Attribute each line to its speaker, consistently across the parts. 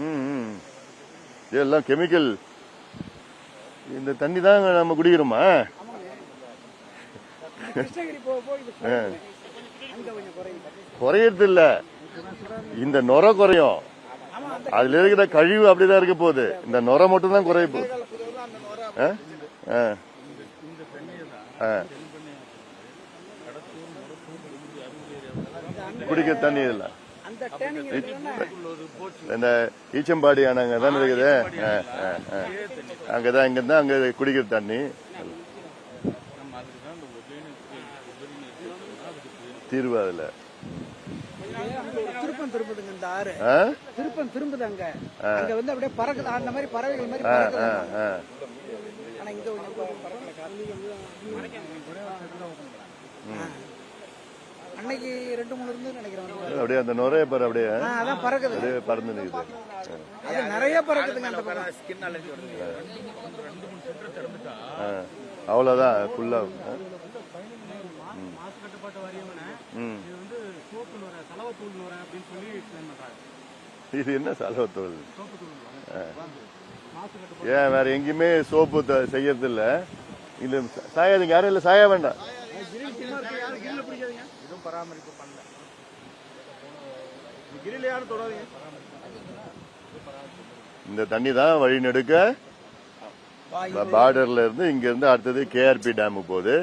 Speaker 1: ம் ம். இதெல்லாம் கெமிக்கல் இந்த தண்ணி தான் நம்ம குடிக்கிறோமா? குறையறது இல்ல இந்த நுர குறையும். அதுல இருக்கிற கழிவு அப்படிதான் இருக்க போகுது. இந்த நுர மட்டும் தான் குறைய போகுது. குடிக்கிற தண்ணி இல்ல. இந்த ஈச்சம்பாடி அணங்க தானே இருக்குது. அங்கதான் இங்க தான் அங்க குடிக்கிற தண்ணி. தீர்வு அதுல.
Speaker 2: திருப்பம் திரும்புதுங்க இந்த ஆறு? திருப்பம் திரும்புது அங்க. அங்க வந்து அப்படியே பறக்குது. அந்த மாதிரி பறவைகள் மாதிரி. ஆனா இங்க அன்னைக்கு ரெண்டு மூணு இருந்து நினைக்கிறேன்.
Speaker 1: அப்படியே அந்த நுரைய பாரு அப்படியே.
Speaker 2: அதான் பறக்குது.
Speaker 1: அப்படியே பறந்து நிக்குது
Speaker 2: அது நிறைய பறக்குதுங்க அந்த பக்கம்
Speaker 3: ஸ்கின் அலர்ஜி வருது
Speaker 1: ஆ. அவ்வளவுதான் ஃபுல்லா
Speaker 4: மாசு கட்டுப்பாட்டு வாரியம்னு
Speaker 1: ம்.
Speaker 4: இது வந்து சோப்பு நுர தலவ தூள் நுர அப்படின்னு சொல்லி எக்ஸ்பிளைன் பண்றாங்க
Speaker 1: இது என்ன
Speaker 4: சோப்பு தூள்
Speaker 1: ஏன் வேற எங்கேயுமே சோப்பு செய்யறது இல்ல இல்ல சாயாதுங்க யாரும் இல்ல சாய வேண்டாம்.
Speaker 3: பராமரிப்பு பண்ணல.
Speaker 4: கிரில யாரும் தொடாதீங்க.
Speaker 1: இந்த தண்ணி தான் வழி நெடுக்க பார்டர்ல இருந்து இங்க இருந்து அடுத்தது கேஆர்பி டேம் போகுது.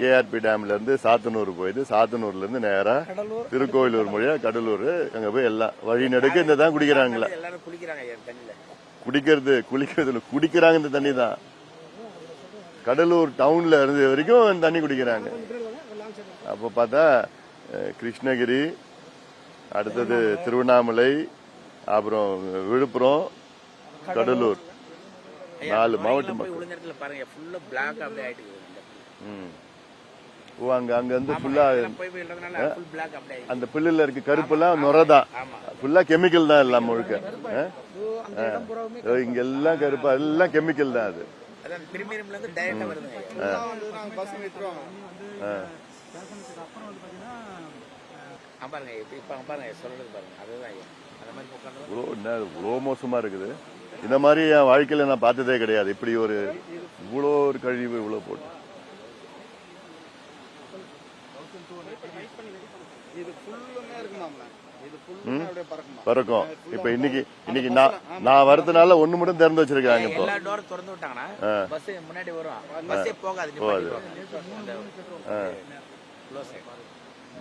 Speaker 1: கேஆர்பி டேம்ல இருந்து சாத்தனூர் போயிது. சாத்தனூர்ல இருந்து நேரா திருக்கோயிலூர் மொழியா கடலூர் அங்க போய் எல்லாம் வழி நெடுக்க இந்த தான் குடிக்கிறாங்களா? குடிக்கிறது குளிக்கிறதுல குடிக்கிறாங்க இந்த தண்ணி தான். கடலூர் டவுன்ல இருந்து வரைக்கும் தண்ணி குடிக்கிறாங்க. அப்போ பார்த்தா கிருஷ்ணகிரி அடுத்தது திருவண்ணாமலை அப்புறம் விழுப்புரம் கடலூர். நாலு
Speaker 3: நுரையெல்லாம்
Speaker 1: மாவட்ட
Speaker 3: போய்
Speaker 1: மக்கள்
Speaker 3: விழுந்த இடத்துல பாருங்க ஃபுல்லா பிளாக் அப்படியே ஆயிட்டு இருக்குது.
Speaker 1: ம். ஓ அங்க அங்க வந்து ஃபுல்லா. அந்த பில்லுல இருக்க கருப்பெல்லாம் நுரதான்
Speaker 3: ஆமா
Speaker 1: ஃபுல்லா கெமிக்கல் தான் எல்லாம் முழுக்க. இங்க எல்லாம் கருப்பா எல்லாம் கெமிக்கல் தான் அது.
Speaker 4: பேசனதுக்கு அப்புறம் வந்து பாத்தீங்கன்னா
Speaker 3: ஆ, பாருங்க இப்ப பாருங்க சொல்றது பாருங்க அதுதான் அந்த மாதிரி
Speaker 1: இவ்வளோ என்ன இவ்வளோ மோசமா இருக்குது. இந்த மாதிரி என் வாழ்க்கையில நான் பார்த்ததே கிடையாது. இப்படி ஒரு இவ்வளோ ஒரு கழிவு இவ்வளோ போட்டு.
Speaker 5: இது ஃபுல்லுமே இருக்குமாம்ல? இது ஃபுல்லுமே அப்படியே பறக்குமா?
Speaker 1: இப்ப இன்னைக்கு இன்னைக்கு நான் நான் வரதுனால ஒண்ணு மட்டும் திறந்து வச்சிருக்காங்க இப்போ.
Speaker 3: எல்லா டோரும் திறந்து விட்டாங்கன்னா பஸ் முன்னாடி வரும். பஸ்ஸே போகாது
Speaker 1: போகாது.
Speaker 3: પ્લસ